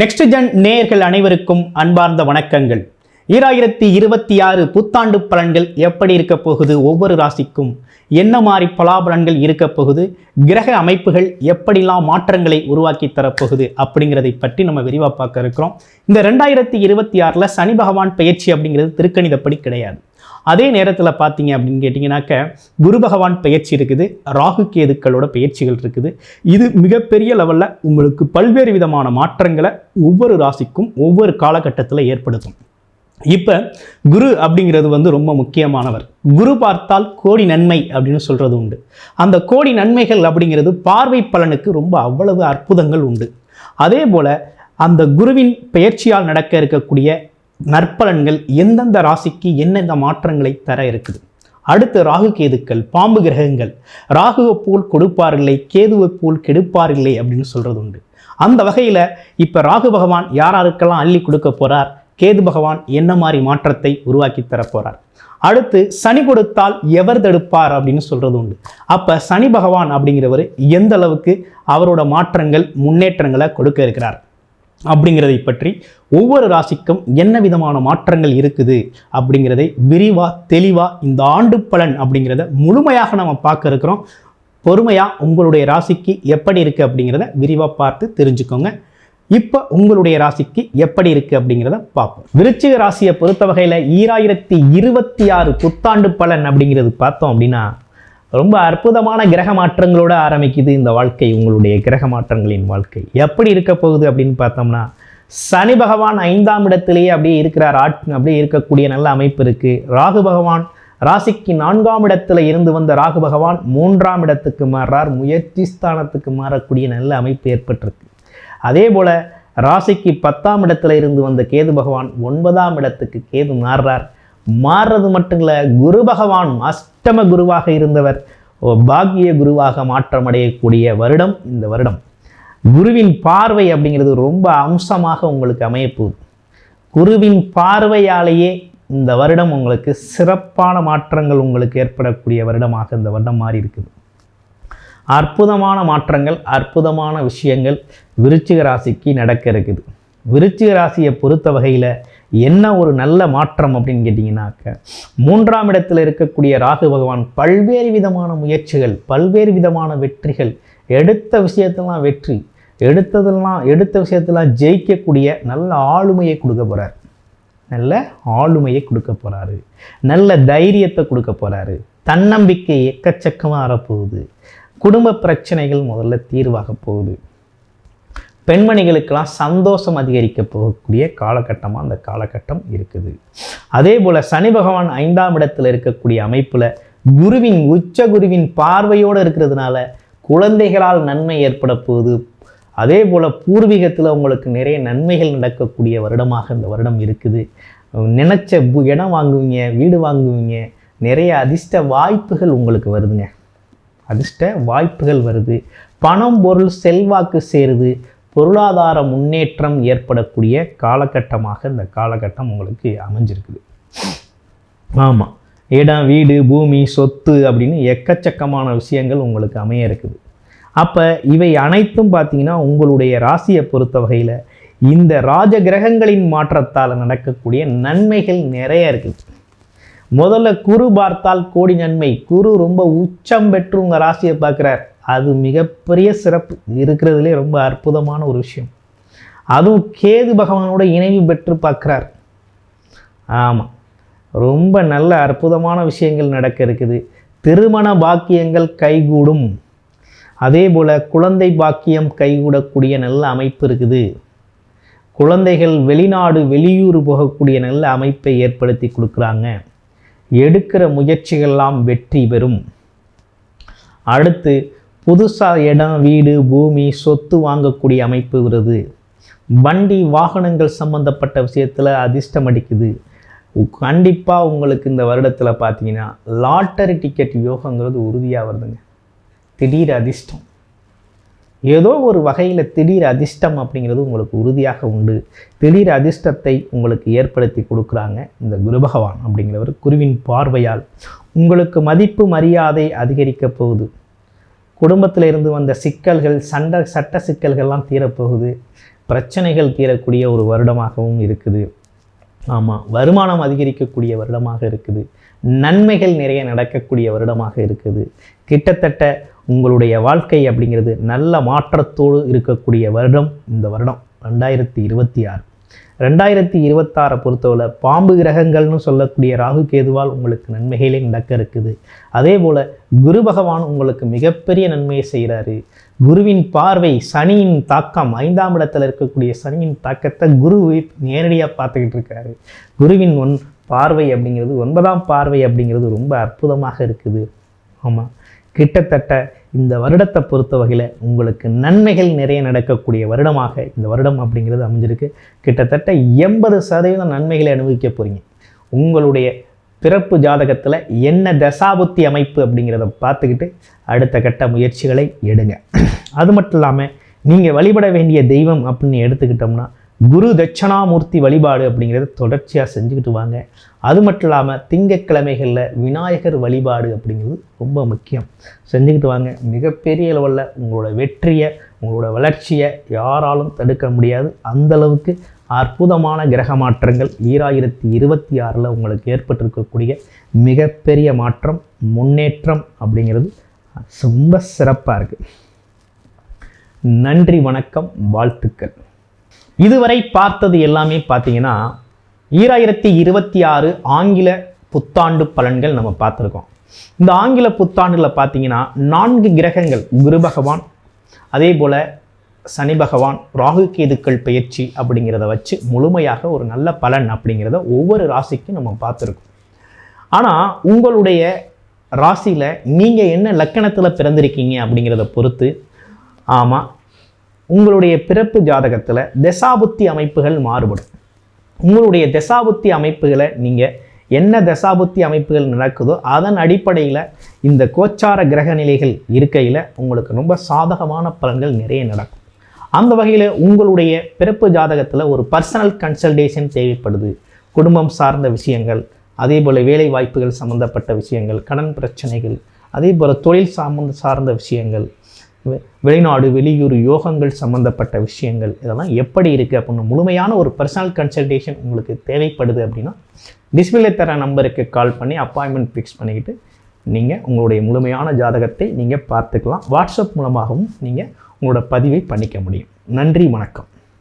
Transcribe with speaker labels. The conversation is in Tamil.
Speaker 1: நெக்ஸ்ட் ஜென் நேயர்கள் அனைவருக்கும் அன்பார்ந்த வணக்கங்கள். ஈராயிரத்தி இருபத்தி ஆறு புத்தாண்டு பலன்கள் எப்படி இருக்க போகுது? ஒவ்வொரு ராசிக்கும் என்ன மாதிரி பலாபலன்கள் இருக்க போகுது? கிரக அமைப்புகள் எப்படிலாம் மாற்றங்களை உருவாக்கி தரப்போகுது? அப்படிங்கிறதை பற்றி நம்ம விரிவாக பார்க்க இருக்கிறோம். இந்த ரெண்டாயிரத்தி இருபத்தி ஆறில் சனி பகவான் பயிற்சி அப்படிங்கிறது திருக்கணிதப்படி கிடையாது. அதே நேரத்தில் பார்த்தீங்க அப்படின்னு கேட்டிங்கனாக்க குரு பகவான் பயிற்சி இருக்குது ராகு கேதுக்களோட பயிற்சிகள் இருக்குது. இது மிகப்பெரிய லெவலில் உங்களுக்கு பல்வேறு விதமான மாற்றங்களை ஒவ்வொரு ராசிக்கும் ஒவ்வொரு காலகட்டத்தில் ஏற்படுத்தும். இப்போ குரு அப்படிங்கிறது வந்து ரொம்ப முக்கியமானவர். குரு பார்த்தால் கோடி நன்மை அப்படின்னு சொல்கிறது உண்டு. அந்த கோடி நன்மைகள் அப்படிங்கிறது பார்வை பலனுக்கு ரொம்ப அவ்வளவு அற்புதங்கள் உண்டு. அதே போல் அந்த குருவின் பெயர்ச்சியால் நடக்க இருக்கக்கூடிய நற்பலன்கள் எந்தெந்த ராசிக்கு எந்தெந்த மாற்றங்களை தர இருக்குது? அடுத்து ராகு கேதுக்கள் பாம்பு கிரகங்கள் ராகுவை போல் கொடுப்பார்களே கேதுவை போல் கெடுப்பார்களே அப்படின்னு சொல்கிறது உண்டு. அந்த வகையில் இப்போ ராகு பகவான் யாராருக்கெல்லாம் அள்ளி கொடுக்க போகிறார் கேது பகவான் என்ன மாதிரி மாற்றத்தை உருவாக்கி தரப்போகிறார் அடுத்து சனி கொடுத்தால் எவர் தடுப்பார் அப்படின்னு சொல்கிறது உண்டு. அப்போ சனி பகவான் அப்படிங்கிறவர் எந்த அளவுக்கு அவரோட மாற்றங்கள் முன்னேற்றங்களை கொடுக்க இருக்கிறார்? அப்படிங்கிறதை பற்றி ஒவ்வொரு ராசிக்கும் என்ன விதமான மாற்றங்கள் இருக்குது அப்படிங்கிறதை விரிவாக தெளிவாக இந்த ஆண்டு பலன் அப்படிங்கிறத முழுமையாக நம்ம பார்க்க இருக்கிறோம். பொறுமையாக உங்களுடைய ராசிக்கு எப்படி இருக்குது அப்படிங்கிறத விரிவாக பார்த்து தெரிஞ்சுக்கோங்க. இப்போ உங்களுடைய ராசிக்கு எப்படி இருக்குது அப்படிங்கிறத பார்ப்போம். விருச்சிக ராசியை பொறுத்த வகையில் ஈராயிரத்தி இருபத்தி ஆறு புத்தாண்டு பலன் அப்படிங்கிறது பார்த்தோம் அப்படின்னா ரொம்ப அற்புதமான கிரக மாற்றங்களோட ஆரம்பிக்குது இந்த வாழ்க்கை உங்களுடைய கிரக மாற்றங்களின் வாழ்க்கை. எப்படி இருக்க போகுது அப்படின்னு பார்த்தோம்னா சனி பகவான் ஐந்தாம் இடத்திலேயே அப்படியே இருக்கிறார். ஆட் அப்படியே இருக்கக்கூடிய நல்ல அமைப்பு இருக்குது ராகு பகவான் ராசிக்கு நான்காம் இடத்துல இருந்து வந்த ராகு பகவான் மூன்றாம் இடத்துக்கு மாறுறார். முயற்சி ஸ்தானத்துக்கு மாறக்கூடிய நல்ல அமைப்பு ஏற்பட்டிருக்கு. அதே போல் ராசிக்கு பத்தாம் இடத்துல இருந்து வந்த கேது பகவான் ஒன்பதாம் இடத்துக்கு கேது மாறுறார். மாறுறது மட்டும் இல்லை குரு பகவான் அஷ்டம குருவாக இருந்தவர். ஓ, பாக்கிய குருவாக மாற்றமடையக்கூடிய வருடம் இந்த வருடம். குருவின் பார்வை அப்படிங்கிறது ரொம்ப அம்சமாக உங்களுக்கு அமையப்போகுது குருவின் பார்வையாலேயே இந்த வருடம் உங்களுக்கு சிறப்பான மாற்றங்கள் உங்களுக்கு ஏற்படக்கூடிய வருடமாக இந்த வருடம் மாறி இருக்குது. அற்புதமான மாற்றங்கள் அற்புதமான விஷயங்கள் விருச்சிக ராசிக்கு நடக்க இருக்குது. விருச்சிக ராசியை பொறுத்த வகையில் என்ன ஒரு நல்ல மாற்றம் அப்படின்னு கேட்டிங்கனாக்க மூன்றாம் இடத்தில் இருக்கக்கூடிய ராகு பகவான் பல்வேறு விதமான முயற்சிகள் பல்வேறு விதமான வெற்றிகள் எடுத்த விஷயத்தெல்லாம் வெற்றி எடுத்ததெல்லாம் எடுத்த விஷயத்தெல்லாம் ஜெயிக்கக்கூடிய நல்ல ஆளுமையை கொடுக்க போகிறார் நல்ல ஆளுமையை கொடுக்க போகிறாரு நல்ல தைரியத்தை கொடுக்க போகிறாரு தன்னம்பிக்கை எக்கச்சக்கமாக வரப்போகுது. குடும்ப பிரச்சனைகள் முதல்ல தீர்வாக போகுது. பெண்மணிகளுக்கெல்லாம் சந்தோஷம் அதிகரிக்க போகக்கூடிய காலகட்டமாக அந்த காலகட்டம் இருக்குது. அதே போல் சனி பகவான் ஐந்தாம் இடத்துல இருக்கக்கூடிய அமைப்பில் குருவின் உச்ச குருவின் பார்வையோடு இருக்கிறதுனால குழந்தைகளால் நன்மை ஏற்பட போகுது. அதே போல் பூர்வீகத்தில் உங்களுக்கு நிறைய நன்மைகள் நடக்கக்கூடிய வருடமாக இந்த வருடம் இருக்குது. நினச்ச பு- இடம் வாங்குவீங்க வீடு வாங்குவீங்க நிறைய அதிர்ஷ்ட வாய்ப்புகள் உங்களுக்கு வருதுங்க. அதிர்ஷ்ட வாய்ப்புகள் வருது. பணம் பொருள் செல்வாக்கு சேருது. பொருளாதார முன்னேற்றம் ஏற்படக்கூடிய காலகட்டமாக இந்த காலகட்டம் உங்களுக்கு அமைஞ்சிருக்குது. ஆமாம் இடம் வீடு பூமி சொத்து அப்படின்னு எக்கச்சக்கமான விஷயங்கள் உங்களுக்கு அமைய இருக்குது அப்போ இவை அனைத்தும் பார்த்தீங்கன்னா உங்களுடைய ராசியை பொறுத்த வகையில் இந்த ராஜ கிரகங்களின் மாற்றத்தால் நடக்கக்கூடிய நன்மைகள் நிறைய இருக்குது. முதல்ல குரு பார்த்தால் கோடி நன்மை. குரு ரொம்ப உச்சம் பெற்று உங்கள் ராசியை பார்க்குறார். அது மிகப்பெரிய சிறப்பு. இருக்கிறதுலே ரொம்ப அற்புதமான ஒரு விஷயம். அதுவும் கேது பகவானோட இணைவு பெற்று பார்க்குறார். ஆமாம் ரொம்ப நல்ல அற்புதமான விஷயங்கள் நடக்க இருக்குது. திருமண பாக்கியங்கள் கைகூடும். அதே போல் குழந்தை பாக்கியம் கைகூடக்கூடிய நல்ல அமைப்பு இருக்குது. குழந்தைகள் வெளிநாடு வெளியூர் போகக்கூடிய நல்ல அமைப்பை ஏற்படுத்தி கொடுக்குறாங்க. எடுக்கிற முயற்சிகள்லாம் வெற்றி பெறும். அடுத்து புதுசாக இடம் வீடு பூமி சொத்து வாங்கக்கூடிய அமைப்பு வருது. வண்டி வாகனங்கள் சம்பந்தப்பட்ட விஷயத்தில் அதிர்ஷ்டம் அடிக்குது. கண்டிப்பாக உங்களுக்கு இந்த வருடத்தில் பார்த்தீங்கன்னா லாட்டரி டிக்கெட் யோகங்கிறது உறுதியாக வருதுங்க. திடீர் அதிர்ஷ்டம். ஏதோ ஒரு வகையில் திடீர் அதிர்ஷ்டம் அப்படிங்கிறது உங்களுக்கு உறுதியாக உண்டு. திடீர் அதிர்ஷ்டத்தை உங்களுக்கு ஏற்படுத்தி கொடுக்குறாங்க இந்த குரு பகவான் அப்படிங்கிறவர் குருவின் பார்வையால். உங்களுக்கு மதிப்பு மரியாதை அதிகரிக்க போகுது. குடும்பத்தில் இருந்து வந்த சிக்கல்கள் சண்டை சட்ட சிக்கல்கள்லாம் தீரப்போகுது. பிரச்சனைகள் தீரக்கூடிய ஒரு வருடமாகவும் இருக்குது. ஆமாம் வருமானம் அதிகரிக்கக்கூடிய வருடமாக இருக்குது. நன்மைகள் நிறைய நடக்கக்கூடிய வருடமாக இருக்குது. கிட்டத்தட்ட உங்களுடைய வாழ்க்கை அப்படிங்கிறது நல்ல மாற்றத்தோடு இருக்கக்கூடிய வருடம் இந்த வருடம் ரெண்டாயிரத்தி இருபத்தி ஆறு. ரெண்டாயிரத்தி இருபத்தாறை பொறுத்தவரை பாம்பு கிரகங்கள்னு சொல்லக்கூடிய ராகு கேதுவால் உங்களுக்கு நன்மைகளே நடக்க இருக்குது. அதே போல் குரு பகவான் உங்களுக்கு மிகப்பெரிய நன்மையை செய்கிறாரு. குருவின் பார்வை சனியின் தாக்கம் ஐந்தாம் இடத்தில் இருக்கக்கூடிய சனியின் தாக்கத்தை குரு நேரடியாக பார்த்துக்கிட்டு இருக்காரு. குருவின் ஒன் பார்வை அப்படிங்கிறது ஒன்பதாம் பார்வை அப்படிங்கிறது ரொம்ப அற்புதமாக இருக்குது. ஆமாம் கிட்டத்தட்ட இந்த வருடத்தை பொறுத்த வகையில் உங்களுக்கு நன்மைகள் நிறைய நடக்கக்கூடிய வருடமாக இந்த வருடம் அப்படிங்கிறது அமைஞ்சிருக்கு. கிட்டத்தட்ட எண்பது சதவீதம் நன்மைகளை அனுபவிக்க போகிறீங்க உங்களுடைய பிறப்பு ஜாதகத்தில் என்ன தசாபுத்தி அமைப்பு அப்படிங்கிறத பார்த்துக்கிட்டு அடுத்த கட்ட முயற்சிகளை எடுங்க. அது மட்டும் இல்லாமல் நீங்கள் வழிபட வேண்டிய தெய்வம் அப்படின்னு எடுத்துக்கிட்டோம்னா குரு தட்சணாமூர்த்தி வழிபாடு அப்படிங்கிறத தொடர்ச்சியாக செஞ்சுக்கிட்டு வாங்க. அது மட்டும் இல்லாமல் திங்கக்கிழமைகளில் விநாயகர் வழிபாடு அப்படிங்கிறது ரொம்ப முக்கியம். செஞ்சுக்கிட்டு வாங்க. மிகப்பெரிய லெவலில் உங்களோட வெற்றியை உங்களோட வளர்ச்சியை யாராலும் தடுக்க முடியாது. அந்தளவுக்கு அற்புதமான கிரக மாற்றங்கள் ஈராயிரத்தி இருபத்தி ஆறில் உங்களுக்கு ஏற்பட்டிருக்கக்கூடிய மிகப்பெரிய மாற்றம் முன்னேற்றம் அப்படிங்கிறது ரொம்ப சிறப்பாக இருக்குது நன்றி வணக்கம் வாழ்த்துக்கள். இதுவரை பார்த்தது எல்லாமே பார்த்தீங்கன்னா ஈராயிரத்தி இருபத்தி ஆறு ஆங்கில புத்தாண்டு பலன்கள் நம்ம பார்த்துருக்கோம். இந்த ஆங்கில புத்தாண்டில் பார்த்தீங்கன்னா நான்கு கிரகங்கள் குரு பகவான் அதே போல் சனி பகவான் ராகு கேதுக்கள் பயிற்சி அப்படிங்கிறத வச்சு முழுமையாக ஒரு நல்ல பலன் அப்படிங்கிறத ஒவ்வொரு ராசிக்கும் நம்ம பார்த்துருக்கோம். ஆனால் உங்களுடைய ராசியில் நீங்கள் என்ன லக்கணத்தில் பிறந்திருக்கீங்க அப்படிங்கிறத பொறுத்து ஆமாம் உங்களுடைய பிறப்பு ஜாதகத்தில் தசாபுத்தி அமைப்புகள் மாறுபடும். உங்களுடைய தசாபுத்தி அமைப்புகளை நீங்கள் என்ன தசாபுத்தி அமைப்புகள் நடக்குதோ அதன் அடிப்படையில் இந்த கோச்சார கிரக நிலைகள் இருக்கையில் உங்களுக்கு ரொம்ப சாதகமான பலன்கள் நிறைய நடக்கும். அந்த வகையில் உங்களுடைய பிறப்பு ஜாதகத்தில் ஒரு பர்சனல் கன்சல்டேஷன் தேவைப்படுது. குடும்பம் சார்ந்த விஷயங்கள் அதே போல் வேலை வாய்ப்புகள் சம்மந்தப்பட்ட விஷயங்கள் கடன் பிரச்சனைகள் அதே போல் தொழில் சார்ந்த சார்ந்த விஷயங்கள் வெளிநாடு வெளியூர் யோகங்கள் சம்மந்தப்பட்ட விஷயங்கள் இதெல்லாம் எப்படி இருக்குது அப்படின்னு முழுமையான ஒரு பர்சனல் கன்சல்டேஷன் உங்களுக்கு தேவைப்படுது அப்படின்னா டிஸ்பிளே தர நம்பருக்கு கால் பண்ணி அப்பாயின்மெண்ட் ஃபிக்ஸ் பண்ணிக்கிட்டு நீங்கள் உங்களுடைய முழுமையான ஜாதகத்தை நீங்கள் பார்த்துக்கலாம். வாட்ஸ்அப் மூலமாகவும் நீங்கள் உங்களோட பதிவை பண்ணிக்க முடியும். நன்றி வணக்கம்.